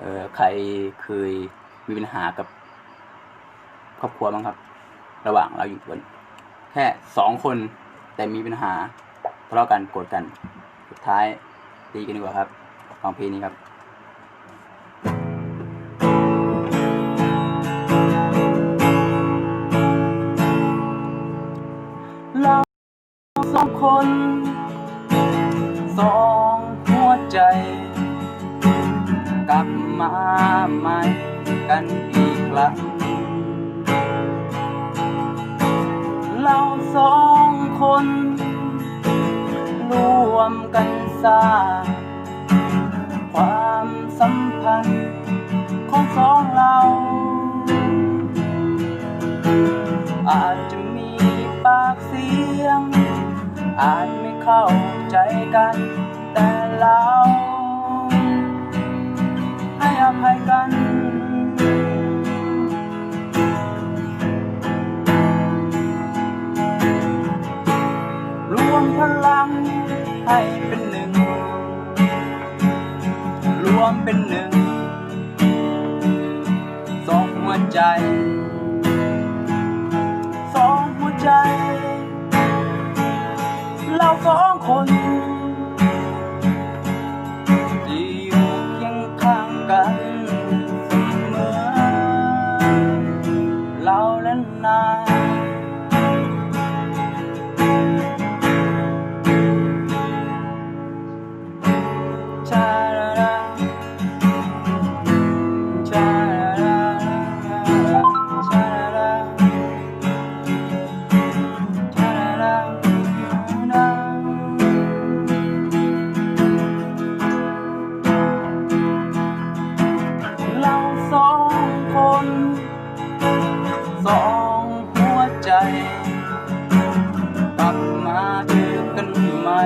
เออใครเคยมีปัญหากับ ครอบครัวบ้างครับ ระหว่างเราอยู่กันแค่สองคนแต่มีปัญหาทะเลาะกันโกรธกัน สุดท้ายตีกันดีกว่าครับฟังเพลงนี้ครับเราสองคน ลับมาใหม่กันอีกครั้งเราสองคนรวมกันสร้างความสัมพันธ์ของสองเรา อาจจะมีปากเสียง อาจไม่เข้าใจกันแต่เรา กัน รวมพลังให้เป็นหนึ่ง รวมเป็นหนึ่ง สองหัวใจ สองหัวใจ เราสองคน สองหัวใจ กลับมาเจอกันใหม่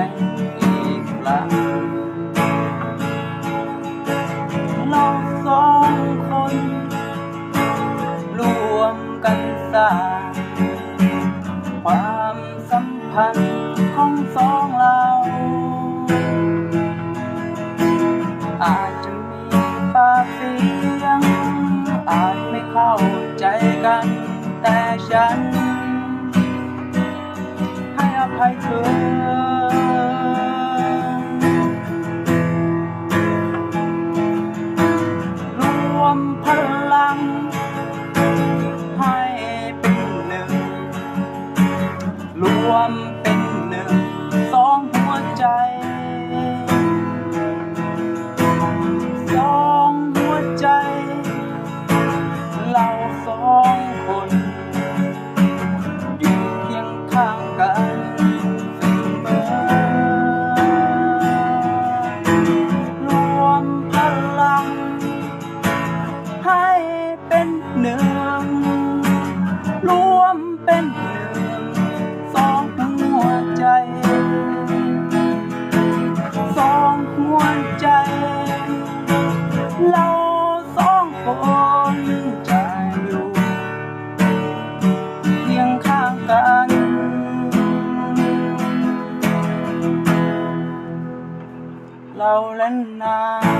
อีกครั้งเราสองคนรวมกันสร้างความสัมพันธ์ของสองเราอาจจะมีปากเสียงอาจไม่เข้าใจกัน แต่ฉัน ให้อภัยเธอ รวมพลัง ให้เป็นหนึ่ง รวมเป็นหนึ่ง สองหัวใจสองหัวใจ เราสองคน เราและนาย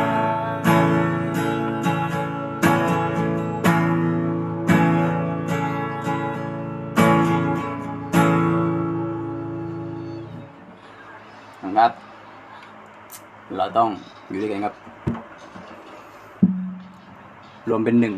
ครับ เราต้องอยู่ด้วยกันครับ รวมเป็นหนึ่ง